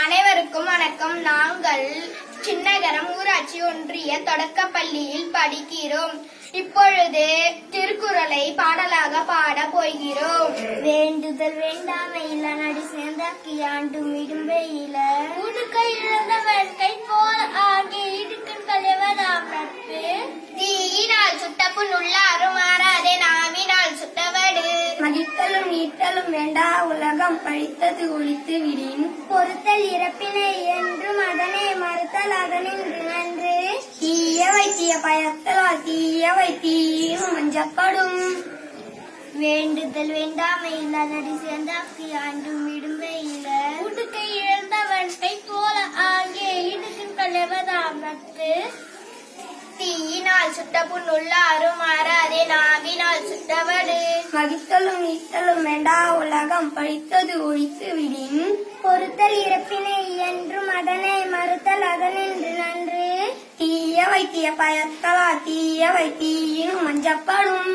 அனைவருக்கும் வணக்கம். நாங்கள் சின்னகரம் ஊராட்சி ஒன்றிய தொடக்கப் பள்ளியில் படிக்கிறோம். இப்பொழுது திருக்குறளை பாடலாக பாட போகிறோம். வேண்டுதல் வேண்டாமையில நடி சேர்ந்தாக்கி ஆண்டும் இடும்பையில உடுக்கை இழந்த வேட்கை போல ஆகிய இடுக்கன் கலைவதாம் நட்பு? தீயினால் சுட்ட புண் மதித்தலும் நீட்டலும் வேண்டா உலகம் பழித்தது ஒழித்து விடின் பொறுத்தல் இறப்பினை என்றும் அதனை மறுத்தல் அதனின்று நன்று தீய வைத்திய பயத்தலால் தீய வைத்தியும் மஞ்சப்படும் வேண்டுதல் வேண்டாமை இல்லாதடி சேர்ந்தாக்கி ஆண்டும் இடும்பையில உடுக்கை இழந்தவன் கை போல ஆகிய இடுக்கின் கலைவதாம் நட்பு தீயினால் சுட்ட புண் உள்ளாரும் மாறாதே சுட்டவடு மகித்தலும் வேண்டா உலகம் பழித்தது ஒழித்து விடின். பொறுத்தல் இறப்பினை என்றும் அதனை மறுத்தல் அதனின்று நன்று. தீய வைத்திய பயத்தலா தீய வைத்தியும் மஞ்சப்படும்.